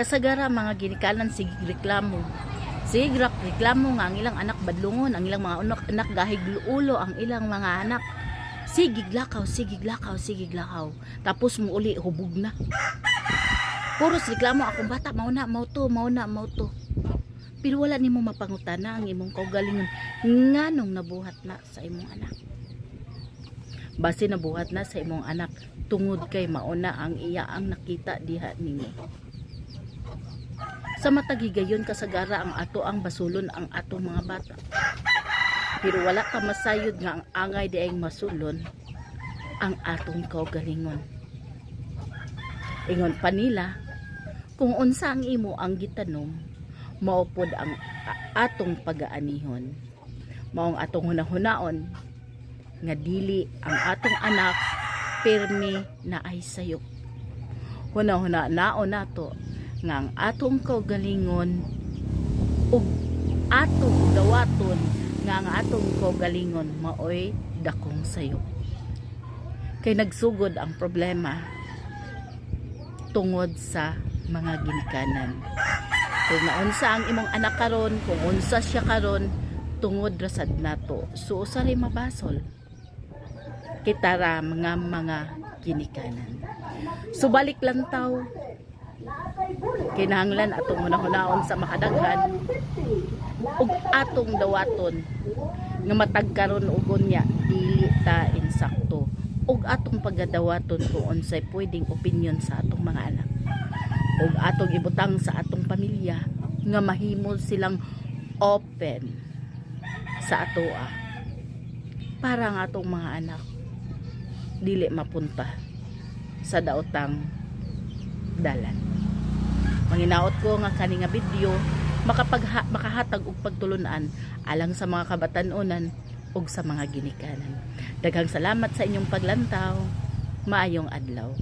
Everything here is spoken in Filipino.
Kasagara mga ginikanan sige reklamo. Rak- reklamo nga ang ilang anak badlungon, ang ilang mga anak, anak gahig ulo ang ilang mga anak. Sige lakaw, sige lakaw, sige lakaw. Tapos mo uli hubog na. Puros reklamo akong bata mao na, mao to, mao na, mao to. Pero wala nimo mapangutana ang imong kaugalingon nganong nabuhat na sa imong anak. Base nabuhat na sa imong anak tungod kay mauna ang iya ang nakita diha nimo. Sa matag higayon kasagara ang ato ang basulon ang atong mga bata. Pero wala ka masayod nga ang angay ay masulon ang atong kaugalingon. Ingon pa nila, kung unsa ang imo ang gitanom, maupod ang atong pagaanihon. Maong atong hunahunaon, nga dili ang atong anak pirmi na ay sayop. Hunahuna naon nato nga atong kaugalingon ug atong dawaton nga atong kaugalingon maoy dakong sayop. Kay nagsugod ang problema tungod sa mga ginikanan. Kung naunsa ang imong anak karon, kung unsa siya karon, tungod rasad nato. So usa ray mabasol. Kitara mga mga ginikanan. Subalik lang taw. Kinahanglan atong hunahunaon sa makadaghan. Ug atong dawaton nga matag karon ugon niya dili ta insakto. Ug atong pagadawaton kung unsay pwedeng opinion sa atong mga anak. Ug atong ibutang sa atong pamilya nga mahimo silang open sa atoa para nga atong mga anak dili mapunta sa daotang dalan manginaot ko nga kani nga video makapagha, makahatag og pagtulunan alang sa mga kabatanunan ug sa mga ginikanan. Daghang salamat sa inyong paglantaw. Maayong adlaw